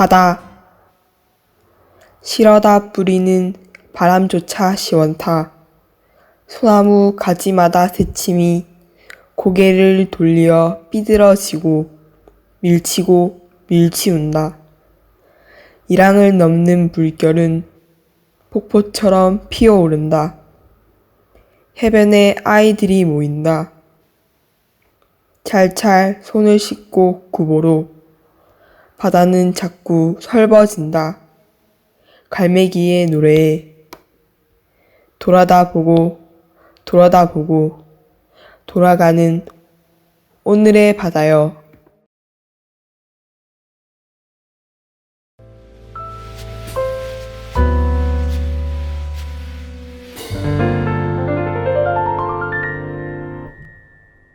바다 실어다 뿌리는 바람조차 시원타 소나무 가지마다 새침이 고개를 돌려 삐들어지고 밀치고 밀치운다. 이랑을 넘는 물결은 폭포처럼 피어오른다. 해변에 아이들이 모인다. 찰찰 손을 씻고 구보로 바다는 자꾸 설버진다. 갈매기의 노래에 돌아다 보고 돌아다 보고 돌아가는 오늘의 바다여